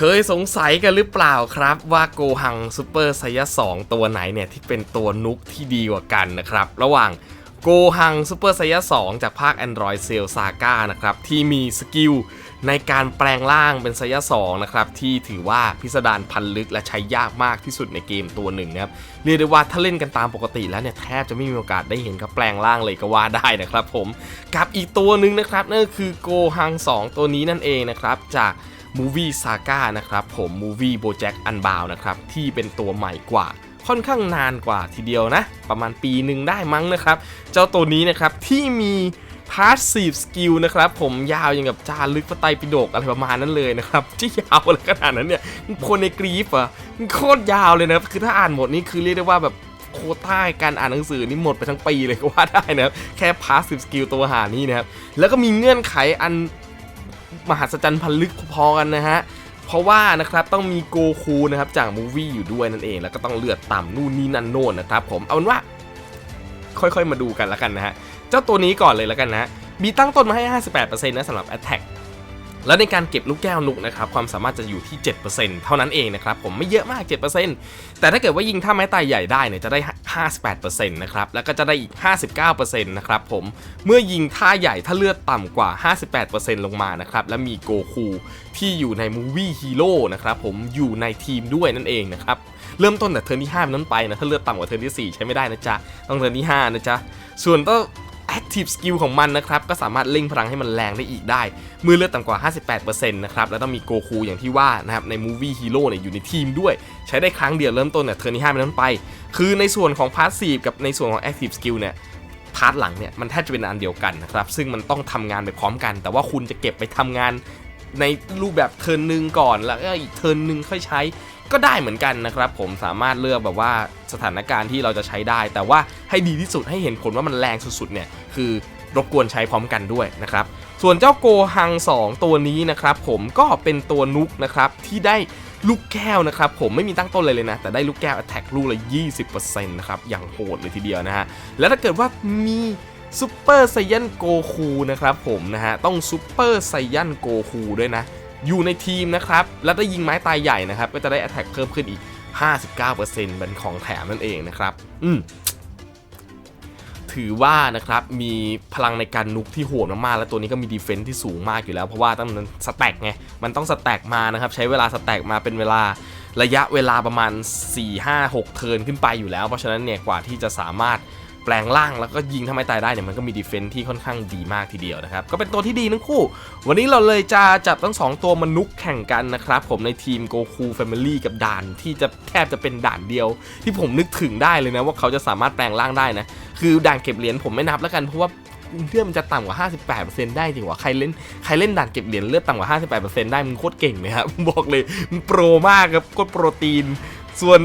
เคยสงสัยกันหรือเปล่าครับว่าโกหังซูเปอร์ไซยะ2ตัวไหนเนี่ยที่เป็นตัวนุกที่ดีกว่ากันนะครับ ระหว่างโกหังซูเปอร์ไซยะ2จากภาค Android Cell Saga นะครับ ที่มีสกิลในการแปลงร่างเป็นไซยะ2นะครับ ที่ถือว่าพิสดารพันลึกและใช้ยากมากที่สุดในเกมตัวหนึ่งนะครับ เรียกได้ว่าถ้าเล่นกันตามปกติแล้วเนี่ยแทบจะไม่มีโอกาสได้เห็นเขาแปลงร่างเลยก็ว่าได้นะครับผมกับอีกตัวหนึ่งนะครับนั่นก็คือโกหัง 2 ตัวนี้นั่นเองนะครับจาก Movie Saga นะครับผม Movie Bojack Unbound นะครับที่เป็นตัวใหม่กว่าค่อนข้างนานกว่าทีเดียวนะ ประมาณปีหนึ่งได้มั้งนะครับ เจ้าตัวนี้นะครับที่มี Passive Skill นะครับผมยาวอย่างกับจารึกพระไตรปิฎกอะไรประมาณนั้นเลยนะครับที่ยาวอะไรขนาดนั้นเนี่ยคนในกรีฟอะโคตรยาวเลยนะคือถ้าอ่านหมดนี่คือเรียกได้ว่าแบบโคต้าการอ่านหนังสือนี่หมดไปทั้งปีเลยก็ว่าได้นะครับแค่ Passive Skill ตัวหานี้นะครับแล้วก็มีเงื่อนไขอัน มหัศจรรย์พันลึกพอกันนะฮะ เพราะว่านะครับต้องมีโกคูนะครับจากมูวี่อยู่ด้วยนั่นเอง แล้วก็ต้องเลือดต่ำนู่นนี่นั่นโน่นนะครับผมเอาเป็นว่า ค่อยๆมาดูกันแล้วกันนะฮะ เจ้าตัวนี้ก่อนเลยแล้วกันนะมีตั้งต้นมาให้ 58%นะสำหรับ Attack แล้วในการเก็บลูกแก้วนุกนะครับความสามารถจะอยู่ที่ 7%เท่านั้นเองนะครับผมไม่เยอะมาก 7%แต่ถ้าเกิดว่ายิงท่าไม้ตายใหญ่ได้เนี่ยจะได้ 58%นะครับแล้วก็จะได้อีก 59%นะครับผมเมื่อยิงท่าใหญ่ถ้าเลือดต่ำกว่า 58%ลงมานะครับและมีโกคูที่อยู่ในมูวี่ฮีโร่นะครับผมอยู่ในทีมด้วยนั่นเองนะครับเริ่มต้นแต่เทิร์นที่5เป็นต้นไปนะถ้าเลือดต่ำกว่าเทิร์นที่ 4 ใช้ไม่ได้นะจ๊ะต้องเทิร์นที่5นะจ๊ะส่วนต้อง Active Skill ของมันนะครับ ก็สามารถเล่งพลังให้มันแรงได้อีกได้มือเลือดต่ำกว่า 58%นะครับ แล้วต้องมีโกคูอย่างที่ว่านะครับ ใน Movie Hero เนี่ยอยู่ในทีมด้วย ใช้ได้ครั้งเดียวเริ่มต้นเนี่ยเทอร์นที่5เป็นต้นไป คือในส่วนของ Passive กับในส่วนของ Active Skill เนี่ยพาร์ทหลังเนี่ยมันแทบจะเป็นอันเดียวกันนะครับซึ่งมันต้องทำงานไปพร้อมกัน แต่ว่าคุณจะเก็บไปทำงานในรูปแบบเทิร์นหนึ่งก่อนแล้วก็อีกเทิร์นหนึ่งค่อยใช้ ก็ได้เหมือนกันนะครับ ผมสามารถเลือกแบบว่าสถานการณ์ที่เราจะใช้ได้ แต่ว่าให้ดีที่สุดให้เห็นผลว่ามันแรงสุดๆเนี่ยคือรบกวนใช้พร้อมกันด้วยนะครับ ส่วนเจ้าโกฮัง 2 ตัวนี้นะครับผมก็เป็นตัวนุกนะครับที่ได้ลูกแก้วนะครับผมไม่มีตั้งต้นเลยเลยนะ แต่ได้ลูกแก้ว Attack ลูกละ20%นะครับอย่างโหดเลยทีเดียวนะฮะ แล้วถ้าเกิดว่ามีซูเปอร์ไซยันโกคูนะครับผมนะฮะต้องซูเปอร์ไซยันโกคูด้วยนะ อยู่ในทีมนะครับ แล้วได้ยิงไม้ตายใหญ่นะครับ ก็จะได้ Attack เพิ่มขึ้นอีก 59%เป็นของแถมนั่นเองนะครับ อืมถือว่านะครับมีพลังในการนุกที่โหดมากๆ และตัวนี้ก็มีดีเฟนซ์ที่สูงมากอยู่แล้ว เพราะว่าต้องมันสแต็กไง มันต้องสแต็กมานะครับ ใช้เวลาสแต็กมาเป็นเวลาระยะเวลาประมาณ 4 5 6 เทิร์นขึ้นไปอยู่แล้ว เพราะฉะนั้นเนี่ยกว่าที่จะสามารถ แปลงร่างแล้วก็ยิงทำไมตายได้เนี่ยมันก็มีดีเฟนซ์ที่ค่อนข้างดีมากทีเดียวนะครับ ก็เป็นตัวที่ดีทั้งคู่ วันนี้เราเลยจะจับทั้ง 2 ตัวมนุกแข่งกันนะครับ ผมในทีมโกคูแฟมิลี่กับด่านที่จะแทบจะเป็นด่านเดียว ที่ผมนึกถึงได้เลยนะ ว่าเขาจะสามารถแปลงร่างได้นะ คือด่านเก็บเหรียญผมไม่นับแล้วกันเพราะว่าเลือดมันจะต่ำกว่า 58%ได้จริงวะใครเล่นใครเล่นด่านเก็บเหรียญเลือดต่ำกว่า 58%ได้มึงโคตรเก่งเลยครับบอกเลยมึงโปรมากครับโคตรโปรตีน ส่วน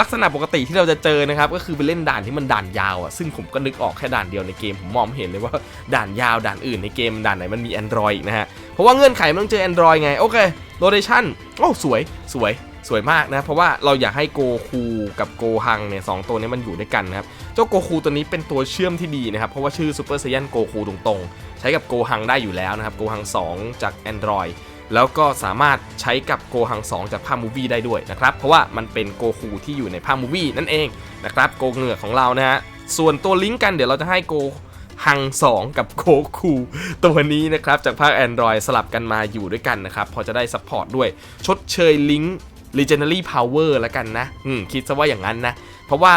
ลักษณะปกติที่เราจะเจอนะครับก็คือไปเล่นด่านที่มันด่านยาวอะซึ่งผมก็นึกออกแค่ด่านเดียวในเกมผมมองเห็นเลยว่าด่านยาวด่านอื่นในเกมด่านไหนมันมี Android อีกนะฮะเพราะว่าเงื่อนไขมันต้องเจอ Android ไงโอเคโรเ t ชั่นโอ้สวยสวยสวยมากนะเพราะว่าเราอยากให้โกคูกับโกฮังเนี่ยสองตัวนี้มันอยู่ด้วยกันนะครับเจ้าโกคูตัวนี้เป็นตัวเชื่อมที่ดีนะครับเพราะว่าชื่อซูเปอร์ไซยันโกคูตรงๆ ใช้กับโกฮังได้อยู่แล้วนะครับโกฮัง2 จาก Android แล้วก็สามารถใช้กับโกฮัง2จากภาพมูวี่ได้ด้วยนะครับ เพราะว่ามันเป็นโกคูที่อยู่ในภาพมูวี่นั่นเองนะครับโกเหงือกของเรานะฮะส่วนตัวลิงก์กันเดี๋ยวเราจะให้โกฮัง2กับโกคูตัวนี้นะครับ จากภาค Android สลับกันมาอยู่ด้วยกันนะครับ พอจะได้ซัพพอร์ตด้วยชดเชยลิงก์ Legendary Power แล้วกันนะ อืม คิดซะว่าอย่างนั้นนะ เพราะว่า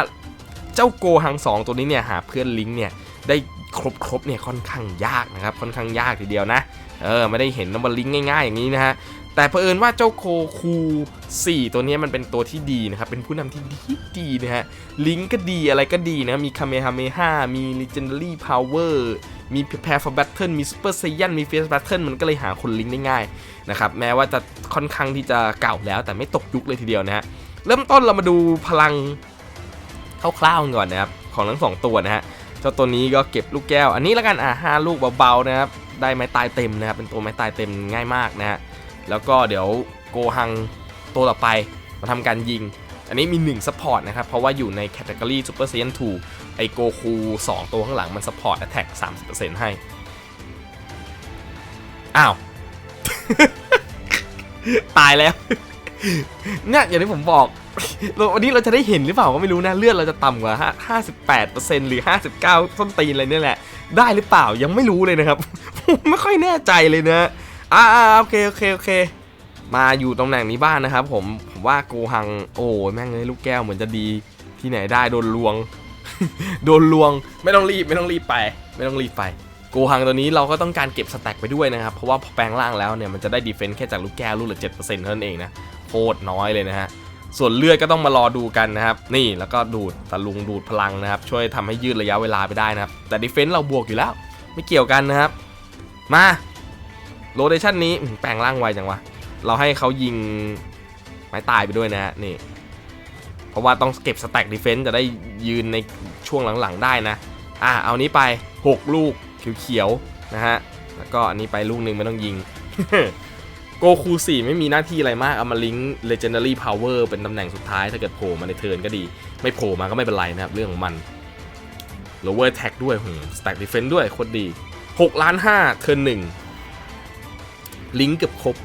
เจ้าโกฮัง2ตัวนี้เนี่ย หาเพื่อนลิงก์เนี่ย ได้ ครบครบๆเนี่ยค่อนข้างยากนะครับค่อนข้างยากทีเดียวนะเออไม่ได้เห็นว่าลิงง่ายๆอย่างนี้นะฮะแต่เผอิญว่าเจ้าโคคู 4 ตัวนี้มันเป็นตัวที่ดีนะครับ เป็นผู้นำที่ดีดีนะฮะ ลิงก์ก็ดีอะไรก็ดีนะ มีคาเมฮาเมฮามี Legendary Power มี Prepare for Battle มี Super Saiyan มี Fierce Battle มันก็เลยหาคนลิงก์ได้ง่ายนะครับ แม้ว่าจะค่อนข้างที่จะเก่าแล้วแต่ไม่ตกยุคเลยทีเดียวนะฮะ เริ่มต้นเรามาดูพลังคร่าวๆกันก่อนนะครับ ของทั้งสองตัวนะฮะ เจ้าตัวนี้ก็เก็บลูกแก้ว อันนี้แล้วกันอะห้าลูกเบาๆนะครับได้ไม้ตายเต็มนะครับเป็นตัวไม้ตายเต็มง่ายมากนะฮะแล้วก็เดี๋ยวโกฮังตัวต่อไปมาทำการยิง อันนี้มี1 support นะครับ เพราะว่าอยู่ในแคตตากรี Super Saiyan 2ไอโกคู2ตัวข้างหลังมัน support attack 30%ให้ อ้าว ตายแล้วเนี่ยอย่างที่ผมบอก เราวันนี้เราจะได้เห็นหรือเปล่าก็ไม่รู้นะเลือดเราจะต่ำกว่าห้าสิบแปดเปอร์เซ็นต์หรือห้าสิบเก้าต้นตีนอะไรเนี่ยแหละ ได้หรือเปล่ายังไม่รู้เลยนะครับ ไม่ค่อยแน่ใจเลยนะ อ่าโอเคโอเคโอเค มาอยู่ตำแหน่งนี้บ้างนะครับ ผมผมว่าโกหังโอ้แม่งเลยลูกแก้วเหมือนจะดีที่ไหนได้โดนลวง โดนลวงไม่ต้องรีบไม่ต้องรีบไป ไม่ต้องรีบไปโกหังตัวนี้เราก็ต้องการเก็บสแต็กไปด้วยนะครับ เพราะว่าพอแปลงร่างแล้วเนี่ยมันจะได้ดีเฟนส์แค่จากลูกแก้วลูกละ7%เท่านั้นเองนะโคตรน้อยเลยนะฮะ ส่วนเลือดก็ต้องมารอดูกันนะครับ นี่แล้วก็ดูดตะลุงดูดพลังนะครับ ช่วยทำให้ยืดระยะเวลาไปได้นะครับ แต่ดีเฟนส์เราบวกอยู่แล้ว ไม่เกี่ยวกันนะครับ มาโรเดชันนี้แปลงร่างไวจังวะ เราให้เขายิงไม้ตายไปด้วยนะฮะนี่ เพราะว่าต้องเก็บสแต็กดีเฟนส์จะได้ยืนในช่วงหลังๆได้นะ อะเอานี้ไป 6 ลูกเขียวๆนะฮะแล้วก็อันนี้ไปลูกหนึ่งไม่ต้องยิง โกคู4ไม่มีหน้าที่อะไรมาก เอามาลิงก์ Legendary Power เป็นตำแหน่งสุดท้าย ถ้าเกิดโผล่มาในเทิร์นก็ดี ไม่โผล่มาก็ไม่เป็นไรนะครับ เรื่องของมัน Lower Attack ด้วยหืม Stack Defense ด้วยโคตรดี6ล้าน5เทิร์น1ลิงก์เกือบครบ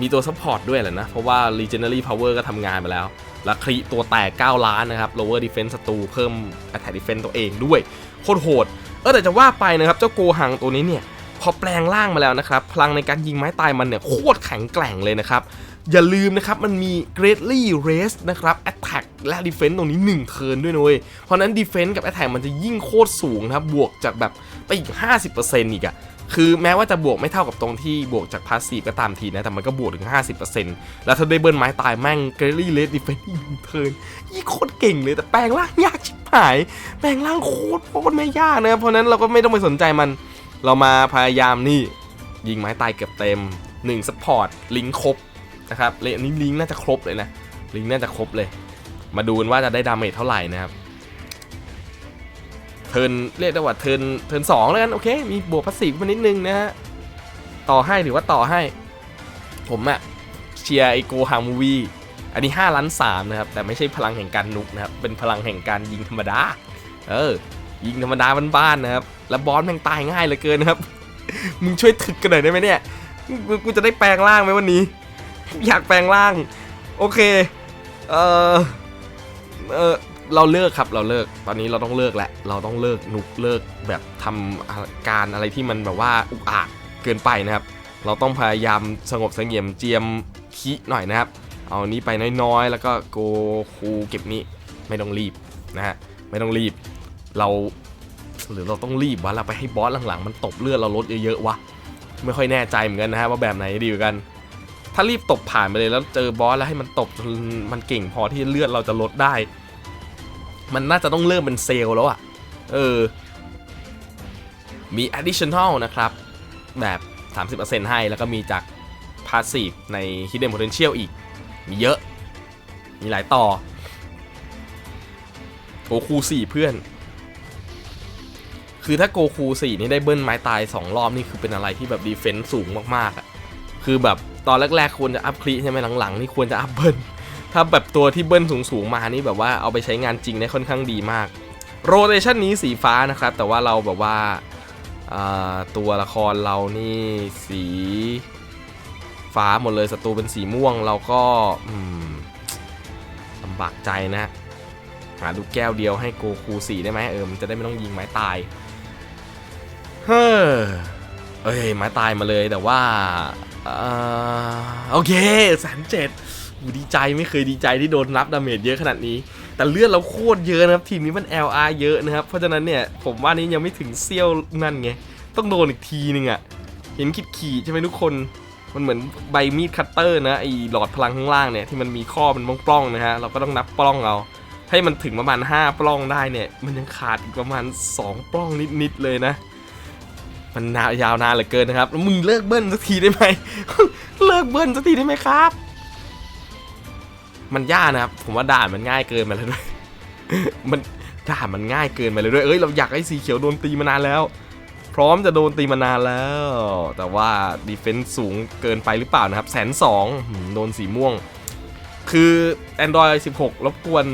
มีตัวซัพพอร์ตด้วยแหละนะ เพราะว่า Legendary Power ก็ทำงานไปแล้ว และครีตัวแตก 9 ล้านนะครับ Lower Defense ศัตรูเพิ่ม Attack Defense ตัวเองด้วย โคตรโหด เออแต่จะว่าไปนะครับ เจ้าโกหังตัวนี้เนี่ย พอแปลงร่างมาแล้วนะครับ พลังในการยิงไม้ตายมันเนี่ยโคตรแข็งแกร่งเลยนะครับ อย่าลืมนะครับ มันมี Greatly Raise นะครับ Attack และ Defense ตรงนี้ 1 เทิร์นด้วยนะเว้ย เพราะนั้น Defense กับ Attack มันจะยิ่งโคตรสูงนะครับ บวกจากแบบไปอีก 50%อีกอะคือแม้ว่าจะบวกไม่เท่ากับตรงที่บวกจากพาสซีฟก็ตามทีนะ แต่มันก็บวกถึง 50%แล้วถ้าได้เบิร์นไม้ตายแม่ง Greatly Raise Defense อีกหนึ่งเทิร์นยี่โคตรเก่งเลยแต่แปลงร่างยากชิบหาย แปลงร่างโคตรโคตรไม่ยากนะเพราะนั้นเราก็ไม่ต้องไปสนใจมัน เรามาพยายามนี่ยิงไม้ตายเกือบเต็ม1ซัพพอร์ตลิงครบนะครับเลนนี้ลิงน่าจะครบเลยนะลิงน่าจะครบเลย มาดูกันว่าจะได้ดาเมจเท่าไหร่นะครับเทินเรียกได้ว่าเทินเทินสองแล้วกันโอเค มีบวกพาสซีฟมานิดนึงนะฮะต่อให้ถือว่าต่อให้ ผมอะเชียร์ไอโกฮามูวีอันนี้5ล้าน3นะครับ แต่ไม่ใช่พลังแห่งการนุกนะครับ เป็นพลังแห่งการยิงธรรมดา เออ ยิงธรรมดาบ้านๆนะครับ แล้วบอสแม่งตายง่ายเหลือเกินนะครับ มึงช่วยถึกกันหน่อยได้ไหมเนี่ย กูจะได้แปลงร่างไหมวันนี้ อยากแปลงร่าง โอเค เออเออเราเลิกครับเราเลิก ตอนนี้เราต้องเลิกแหละ เราต้องเลิกนุกเลิกแบบทำการอะไรที่มันแบบว่าอุกอาจเกินไปนะครับ เราต้องพยายามสงบเสงี่ยมเจียมคิหน่อยนะครับ เอานี้ไปน้อยๆ แล้วก็โกคูเก็บนี้ไม่ต้องรีบนะฮะไม่ต้องรีบ เราหรือเราต้องรีบวะเราไปให้บอสหลังๆ มันตบเลือดเราลดเยอะๆวะไม่ค่อยแน่ใจเหมือนกันนะฮะว่าแบบไหนดีกัน ถ้ารีบตบผ่านไปเลยแล้วเจอบอสแล้วให้มันตบจนมันเก่งพอที่เลือดเราจะลดได้ มันน่าจะต้องเริ่มเป็นเซลล์แล้วอะเออ มี additional นะครับ แบบ 30%ให้แล้วก็มีจาก passive ใน hidden potential อีก มีเยอะ มีหลายต่อ โอคูสี่เพื่อน คือถ้าโกคู4นี่ได้เบิ้ลไม้ตาย 2 รอบนี่คือเป็นอะไรที่แบบดีเฟนซ์สูงมากๆอะคือแบบตอนแรกๆควรจะอัพคลีใช่ไหมหลังๆ นี่ควรจะอัพเบิ้ลถ้าแบบตัวที่เบิ้ลสูงๆมานี่แบบว่าเอาไปใช้งานจริงได้ค่อนข้างดีมากโรเ t ชันนี้สีฟ้านะครับ แต่ว่าเราแบบว่าตัวละครเรานี่สีฟ้าหมดเลยศัตรูเป็นสีม่วงเราก็ลำบากใจนะ หาลูกแก้วเดียวให้โกคู4ได้ไหมเออมันจะได้ไม่ต้องยิงไม้ตาย เฮ้อเอ้ยไม้ตายมาเลยแต่ว่าเอ่อโอเคแสนเจ็ดดีใจไม่เคยดีใจที่โดนรับดาเมจเยอะขนาดนี้ แต่เลือดเราโคตรเยอะนะครับ ทีมนี้มัน LR เยอะนะครับ เพราะฉะนั้นเนี่ย ผมว่านี้ยังไม่ถึงเซี่ยวนั่นไง ต้องโดนอีกทีนึงอะ่ะ เห็นขีดขีดใช่ไหมทุกคน มันเหมือนใบมีดคัตเตอร์นะไอหลอดพลังข้างล่างเนี่ยที่มันมีข้อมันปล้องๆนะฮะเราก็ต้องนับปล้องเอาให้มันถึงประมาณ 5 ปล้องได้เนี่ย มันยังขาดอีกประมาณ 2 ปล้องนิดๆเลยนะ มันนายาวนานเหลือเกินนะครับแล้วมึงเลิกเบิ้ลสักทีได้ไหมเลิกเบิ้ลสักทีได้ไหมครับ มันยากนะครับผมว่าด่านมันง่ายเกินไปแล้วด้วย มันด่านมันง่ายเกินไปเลยด้วยเอ้ยเราอยากให้สีเขียวโดนตีมานานแล้ว พร้อมจะโดนตีมานานแล้ว แต่ว่าดีเฟนซ์สูงเกินไปหรือเปล่านะครับแสนสองโดนสีม่วง คือ Android 16รบกวน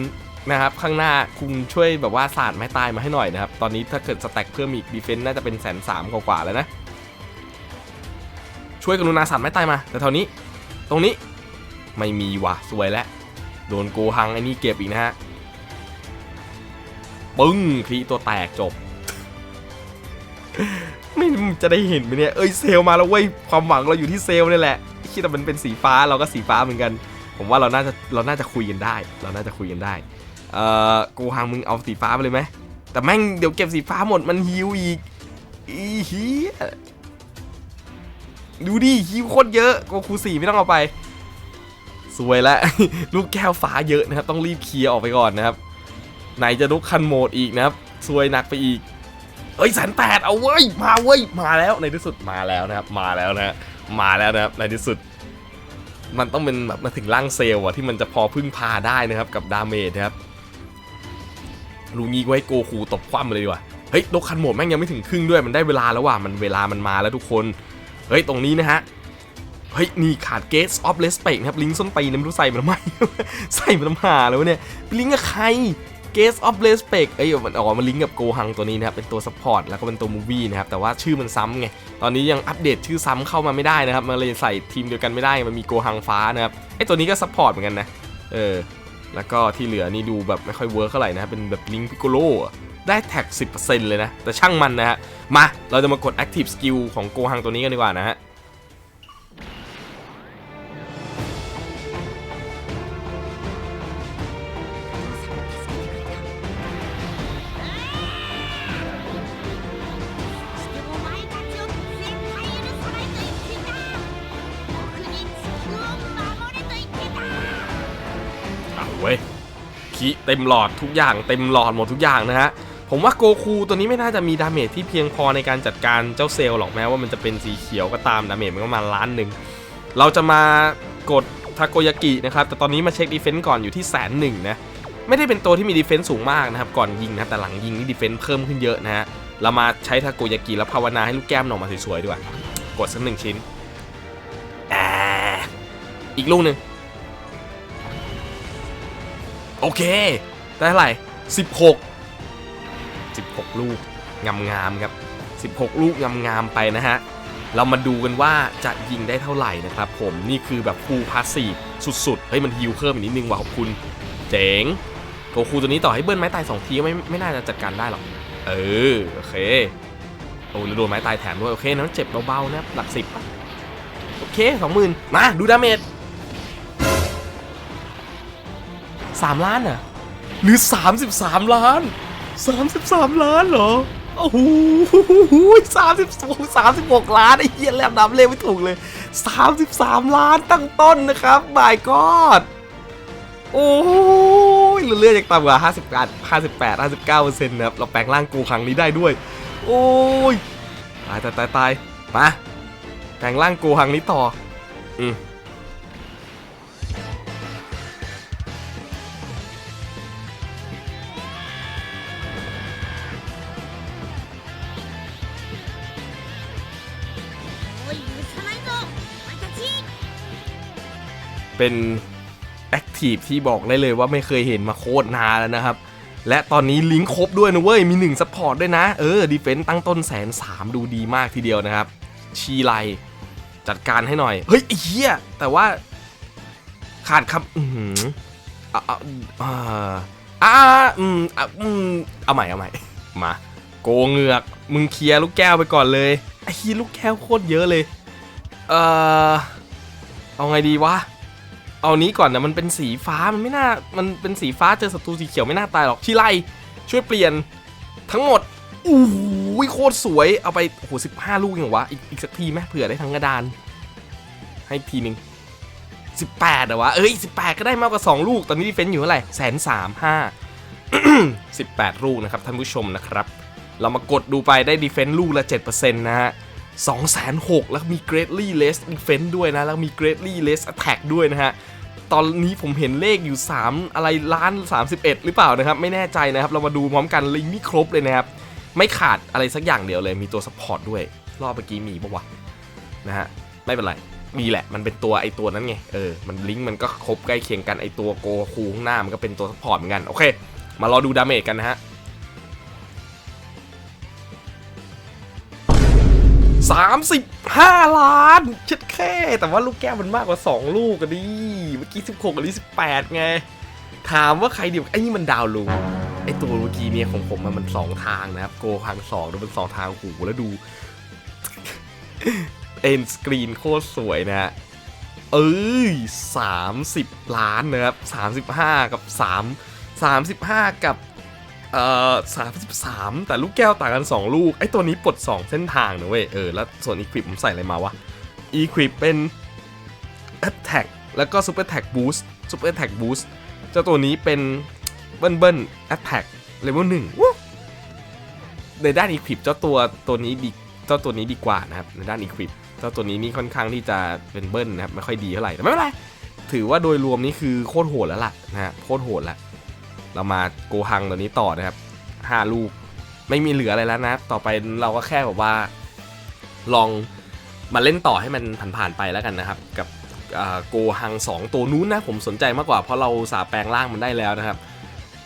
นะครับข้างหน้าคุณช่วยแบบว่าศาสตร์ไม้ตายมาให้หน่อยนะครับ ตอนนี้ถ้าเกิดสแต็กเพิ่มอีกดีเฟนซ์น่าจะเป็นแสนสามกว่าแล้วนะ ช่วยกรุณาสั่นไม้ตายมา แต่เท่านี้ ตรงนี้ไม่มีว่ะสวยแล้ว โดนโกหังไอ้นี่เก็บอีกนะฮะปึ้งคลีตัวแตกจบ ไม่จะได้เห็นไหมเนี่ย เอ้ยเซลมาแล้วเว้ยความหวังเราอยู่ที่เซลนี่แหละคิดว่ามันเป็นสีฟ้าเราก็สีฟ้าเหมือนกัน ผมว่าเราน่าจะเราน่าจะคุยกันได้ เราน่าจะคุยกันได้ เอ่อกูฮังมึงเอาสีฟ้าไปเลยไหมแต่แม่งเดี๋ยวเก็บสีฟ้าหมดมันฮิวอีกอีเฮียดูดิฮิวโคตรเยอะโกคูสี่ไม่ต้องเอาไป สวยแล้วลูกแก้วฟ้าเยอะนะครับ ต้องรีบเคลียร์ออกไปก่อนนะครับ ไหนจะลุกคันโหมดอีกนะครับสวยหนักไปอีก เอ้ยแสนแปดเอาเว้ยมาเว้ยมาแล้วในที่สุดมาแล้วนะครับ มาแล้วนะฮะมาแล้วนะครับในที่สุด มันต้องเป็นแบบมาถึงร่างเซลล์อะที่มันจะพอพึ่งพาได้นะครับกับดาเมจนะครับ ลูงี้ไว้โกคูตบคว่ำเลยดีกว่าเฮ้ยโดคันโหมดแม่งยังไม่ถึงครึ่งด้วยมันได้เวลาแล้วว่ะมันเวลามันมาแล้วทุกคนเฮ้ยตรงนี้นะฮะเฮ้ยนี่ขาดเกสออฟเลสเปกนะครับลิงก์ส้นตีนเนี่ยไม่รู้ใส่มันทำไมใส่มันทำหาแล้วเนี่ยลิงก์กับใครเกสออฟเลสเปกเอ้ยมันออกมาลิงก์กับโกฮังตัวนี้นะครับเป็นตัวซัพพอร์ตแล้วก็เป็นตัวมูวี่นะครับแต่ว่าชื่อมันซ้ำไงตอนนี้ยังอัปเดตชื่อซ้ำเข้ามาไม่ได้นะครับมันเลยใส่ทีมเดียวกันไม่ได้มันมีโกฮังฟ้านะครับไอ้ตัวนี้ก็ซัพพอร์ตเหมือนกันนะเออ แล้วก็ที่เหลือนี่ดูแบบไม่ค่อยเวิร์กเท่าไหร่นะเป็นแบบลิงพิโกโลได้แท็ก 10%เลยนะ แต่ช่างมันนะฮะ มาเราจะมากด Active Skill ของโกฮังตัวนี้กันดีกว่านะฮะ ว้ยคีเต็มหลอดทุกอย่างเต็มหลอดหมดทุกอย่างนะฮะผมว่าโกคูตัวนี้ไม่น่าจะมีดาเมจที่เพียงพอในการจัดการเจ้าเซลล์หรอกแม้ว่ามันจะเป็นสีเขียวก็ตามดาเมจมันก็ประมาณล้านหนึ่งเราจะมากดทาโกยากินะครับแต่ตอนนี้มาเช็คดีเฟนซ์ก่อนอยู่ที่แสนหนึ่งนะไม่ได้เป็นตัวที่มีดีเฟนซ์สูงมากนะครับก่อนยิงนะแต่หลังยิงนี่ดีเฟนซ์เพิ่มขึ้นเยอะนะฮะเรามาใช้ทาโกยากิแล้วภาวนาให้ลูกแก้มมันออกมาสวยๆดีกว่ากดสักหนึ่งชิ้นอ,อีกลูกหนึ่ง โอเค ได้เท่าไหร่ 16 16 ลูกงามๆครับ 16 ลูกงามๆไปนะฮะ เรามาดูกันว่าจะยิงได้เท่าไหร่นะครับผมนี่คือแบบฟูลพาสซีฟสุดๆ เฮ้ยมันฮิวเพิ่มอีกนิดนึงว่ะขอบคุณ เจ๋งโกคูตัวนี้ต่อให้เบิ้ลไม้ตาย 2 ทีก็ไม่ไม่น่าจะจัดการได้หรอก เออ โอเคโอ้แล้วโดนไม้ตายแถมด้วย โอเคนั้นเจ็บเบาๆนะหลักสิบโอเคสองหมื่นมาดูดาเมจ สามล้านอะ หรือ 33 ล้าน 33 ล้านเหรอ โอ้โหสามสิบสองสามสิบหกล้านไอ้เหี้ยแลบนับเลขไม่ถูกเลย 33 ล้านตั้งต้นนะครับ my god โอ้ยเลื่อนจากต่ำกว่า 58 58 59เปอร์เซ็นต์นะครับ เราแปลงร่างกูครั้งนี้ได้ด้วย โอ้ย ตายตายตายตายมา แปลงร่างกูครั้งนี้ต่อ อืม เป็นแอคทีฟที่บอกได้เลยว่าไม่เคยเห็นมาโคตรนานแล้วนะครับ และตอนนี้ลิงก์ครบด้วยนะเว้ย มี1ซัพพอร์ตด้วยนะ เออดีเฟนต์ตั้งต้นแสนสามดูดีมากทีเดียวนะครับ ชีไลจัดการให้หน่อย เฮ้ยไอ้เหี้ยแต่ว่า ขาดคำอือหืออ่าอ่าอ่าอืมอะอืมเอาใหม่เอาใหม่มาโกเหงือก มึงเคลียร์ลูกแก้วไปก่อนเลยไอ้เหี้ยลูกแก้วโคตรเยอะเลย เออเอาไงดีวะ เอานี้ก่อนนะมันเป็นสีฟ้ามันไม่น่ามันเป็นสีฟ้าเจอศัตรูสีเขียวไม่น่าตายหรอกชิไลช่วยเปลี่ยนทั้งหมดอู้หูโคตรสวยเอาไปโอ้โหสิบห้าลูกอย่างวะอีกอีกสักทีไหมเผื่อได้ทั้งกระดาน ให้ทีหนึ่งสิบแปดอะวะเอ้ยสิบแปดก็ได้มากกว่าสองลูกตอนนี้ดีเฟนซ์อยู่เท่าไหร่แสนสามห้าสิบแปดลูกนะครับท่านผู้ชมนะครับ เรามากดดูไปได้ดีเฟนซ์ลูกละ7%นต์นะฮะ2 6 0 0แล้วมี greatly less defense ด้วยนะ แล้วมี greatly less attack ด้วยนะฮะ ตอนนี้ผมเห็นเลขอยู่ 3 อะไรล้าน 31 หรือเปล่านะครับ ไม่แน่ใจนะครับ เรามาดูพร้อมกันลิงก์นี่ครบเลยนะครับ ไม่ขาดอะไรสักอย่างเดียวเลย มีตัวสปอร์ตด้วย รอบเมื่อกี้มีปะวะนะฮะ ไม่เป็นไร มีแหละ มันเป็นตัวไอตัวนั้นไง เออ มันลิงก์มันก็ครบใกล้เคียงกันไอตัวโกคูข้างหน้ามันก็เป็นตัวสปอร์ตเหมือนกัน โอเค มารอดูดาเมจกันนะฮะ 35 ล้านชัดแค่ แต่ว่าลูกแก้วมันมากกว่า 2 ลูกอะดิเมื่อกี้ 16กับนี้18 ไง ถามว่าใครดีกว่าไอ้นี่มันดาวลูไอ้ตัวเมื่อกี้เนี่ยของผมมันมันสองทางนะครับ โกทางสองแล้วมันสองทางโอ้โหแล้วดูเอ็นสกรีนโคตรสวยนะ เอ้ยสามสิบล้านนะครับสามสิบห้ากับสามสามสิบห้ากับ เอ่อสามสามแต่ลูกแก้วต่างกันสองลูก ไอ้ตัวนี้ปลดสองเส้นทางนะเว้ย เออ แล้วส่วนอีควิปผมใส่อะไรมาวะอีควิปเป็น Attack แล้วก็ Super Attack Boost Super Attack Boost เจ้าตัวนี้เป็นเบิ้ลเบิ้ล Attack Level หนึ่งในด้านอีควิปเจ้าตัวตัวนี้ดีเจ้าตัวนี้ดีกว่านะครับ ในด้านอีควิปเจ้าตัวนี้นี่ค่อนข้างที่จะเป็นเบิ้ลนะครับ ไม่ค่อยดีเท่าไหร่แต่ไม่เป็นไรถือว่าโดยรวมนี่คือโคตรโหดแล้วล่ะนะฮะโคตรโหดแล้ว เรามาโกหังตัวนี้ต่อนะครับห้าลูกไม่มีเหลืออะไรแล้วนะ ต่อไปเราก็แค่แบบว่า ลองมาเล่นต่อให้มันผ่านๆไปแล้วกันนะครับ กับโกหังสองตัวนู้นนะผมสนใจมากกว่าเพราะเราสาแปลงร่างมันได้แล้วนะครับ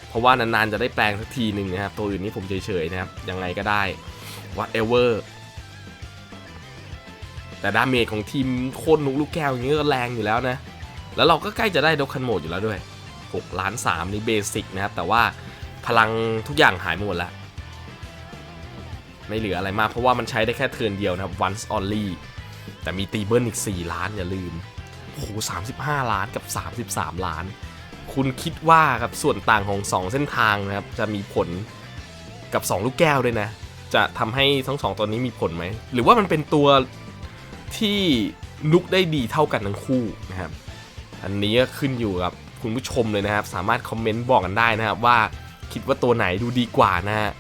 เพราะว่านานๆจะได้แปลงสักทีหนึ่งนะครับ ตัวอื่นนี่ผมเฉยๆนะครับ ยังไงก็ได้ whatever แต่ดาเมจของทีมโคตรนุกลูกแก้วอย่างนี้ก็แรงอยู่แล้วนะ แล้วเราก็ใกล้จะได้ดกคันโหมดอยู่แล้วด้วย 6ล้าน3นี่เบสิกนะครับ แต่ว่าพลังทุกอย่างหายหมดแล้ว ไม่เหลืออะไรมากเพราะว่ามันใช้ได้แค่เทิร์นเดียวนะครับ once only แต่มีตีเบิลอีก 4 ล้านอย่าลืม โอ้โห35 ล้านกับ 33 ล้าน คุณคิดว่าครับส่วนต่างของ 2 เส้นทางนะครับ จะมีผลกับ 2 ลูกแก้วด้วยนะ จะทำให้ทั้งสองตัวนี้มีผลไหม หรือว่ามันเป็นตัวที่นุกได้ดีเท่ากันทั้งคู่นะครับ อันนี้ก็ขึ้นอยู่กับ คุณผู้ชมเลยนะครับ สามารถคอมเมนต์บอกกันได้นะครับว่าคิดว่าตัวไหนดูดีกว่านะฮะ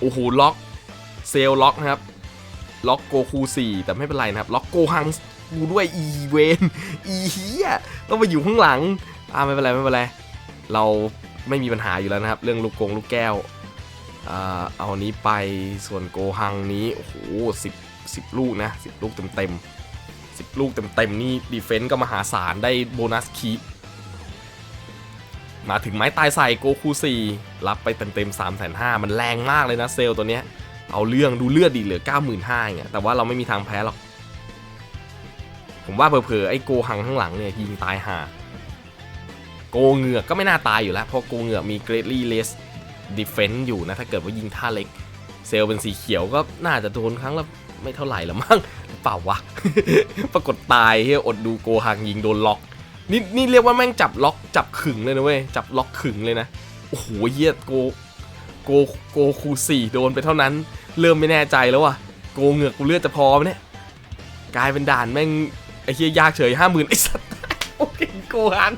โอ้โหล็อกเซลล็อกนะครับ ล็อกโกคู4แต่ไม่เป็นไรนะครับ ล็อกโกฮังกูด้วยอีเวนอีเฮียต้องมาอยู่ข้างหลังอ่าไม่เป็นไรไม่เป็นไรเราไม่มีปัญหาอยู่แล้วนะครับ เรื่องลูกกงลูกแก้วเอานี้ไปส่วนโกฮังนี้ โอ้โหสิบสิบลูกนะสิบลูกเต็มเต็ม สิลูกเต็มเต็มๆนี่ดีเฟนต์ก็มหาศาลได้โบนัสคีมาถึงไม้ตายใส่โกคู4รับไปเต็มเต็มสามแสนห้ามันแรงมากเลยนะเซลตัวเนี้ย เอาเรื่องดูเลือดดีเหลือ 9 5 0 0 0เงี้ยแต่ว่าเราไม่มีทางแพ้หรอก ผมว่าเผลอๆไอ้โกหังข้างหลังเนี่ยยิงตายห่าโกเหงือกก็ไม่น่าตายอยู่แล้ว เพราะโกเหงือกมี greatly less defense อยู่นะ ถ้าเกิดว่ายิงท่าเล็ก เซลเป็นสีเขียวก็น่าจะโดนครั้งละไม่เท่าไหร่ละมั้ง เปล่าวะ ปรากฏตายเฮียอดดูโกหังยิงโดนล็อก นี่นี่เรียกว่าแม่งจับล็อกจับขึงเลยนะเว้ย จับล็อกขึงเลยนะ โอ้โหเฮียโกโกโกคูสี่โดนไปเท่านั้น เริ่มไม่แน่ใจแล้วว่ะ โกเหงือกกูเลือดจะพอไหมเนี่ย กลายเป็นด่านแม่งไอ้เฮียยากเฉยห้าหมื่นไอ้สัตว์โอเคโกหัง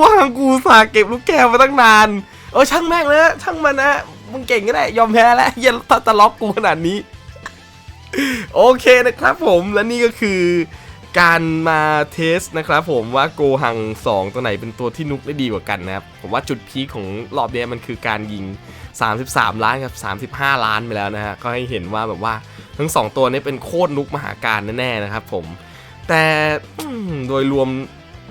ว่างกูสาเก็บลูกแก้วมาตั้งนาน เออช่างแม่งเลยนะช่างมันนะมึงเก่งก็ได้ยอมแพ้แล้วเยันตะล็อกกูขนาดนี้ โอเคนะครับผมและนี่ก็คือการมาเทสนะครับผมว่าโกหัง 2 ตัวไหนเป็นตัวที่นุกได้ดีกว่ากันนะครับ ผมว่าจุดพีคของรอบเนี้ยมันคือการยิง 33 ล้านกับ 35 ล้านไปแล้วนะฮะก็ให้เห็นว่าแบบว่าทั้ง 2 ตัวนี้เป็นโคตรนุกมหาการแน่ๆนะครับผมแต่โดยรวม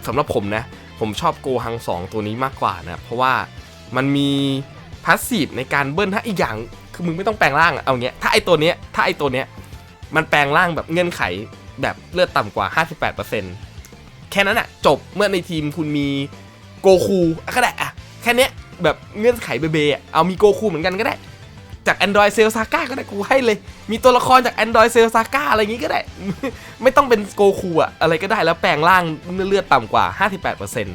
สำหรับผมนะ ผมชอบโกหัง 2 ตัวนี้มากกว่านะเพราะว่ามันมีพาสซีฟในการเบิ้ลถ้าอีกอย่างคือมึงไม่ต้องแปลงร่างเอาเงี้ยถ้าไอตัวเนี้ยถ้าไอตัวเนี้ย มันแปลงร่างแบบเงื่อนไขแบบเลือดต่ำกว่า 58%แค่นั้นอะจบเมื่อในทีมคุณมีโกคูก็ได้อะแค่เนี้ยแบบเงื่อนไขเบเบอเอามีโกคูเหมือนกันก็ได้ จาก Android Cell Saga ก็ได้กูให้เลย มีตัวละครจาก Android Cell Saga อะไรอย่างงี้ก็ได้ ไม่ต้องเป็นโกคูอะอะไรก็ได้แล้วแปลงร่างเลือดต่ำกว่า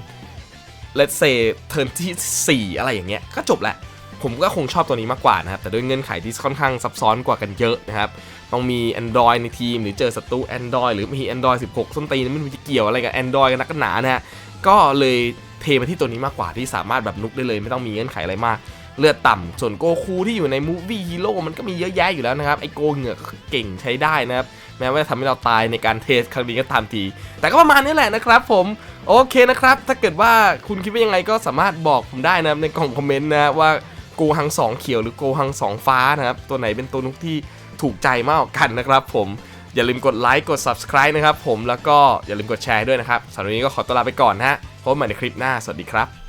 58% let's say เทิร์นที่4อะไรอย่างเงี้ยก็จบแหละผมก็คงชอบตัวนี้มากกว่านะครับ แต่ด้วยเงื่อนไขที่ค่อนข้างซับซ้อนกว่ากันเยอะนะครับ ต้องมี Android ในทีม หรือเจอศัตรู Android หรือมี Android 16 ส้นตีนไม่รู้จะเกี่ยวอะไรกับ Android กันนักกนหนานะฮะก็เลยเทไปที่ตัวนี้มากกว่าที่สามารถแบบนุกได้เลยไม่ต้องมีเงื่อนไขอะไรมาก เลือดต่ำส่วนโกคูที่อยู่ในมูฟวี่ฮีโร่มันก็มีเยอะแยะอยู่แล้วนะครับ ไอโกเหงือกเก่งใช้ได้นะครับ แม้ว่าจะทำให้เราตายในการเทสครั้งนี้ก็ตามที แต่ก็ประมาณนี้แหละนะครับผมโอเคนะครับ ถ้าเกิดว่าคุณคิดว่ายังไงก็สามารถบอกผมได้นะครับในกล่องคอมเมนต์นะว่าโกหัง2เขียวหรือโกหัง2ฟ้านะครับตัวไหนเป็นตัวนุกที่ ถูกใจมากกันนะครับผมอย่าลืมกดไลค์กด subscribe นะครับผมแล้วก็อย่าลืมกดแชร์ด้วยนะครับสำหรับวันนี้ก็ขอตัวลาไปก่อนนะฮะพบกันใหม่ในคลิปหน้าสวัสดีครับ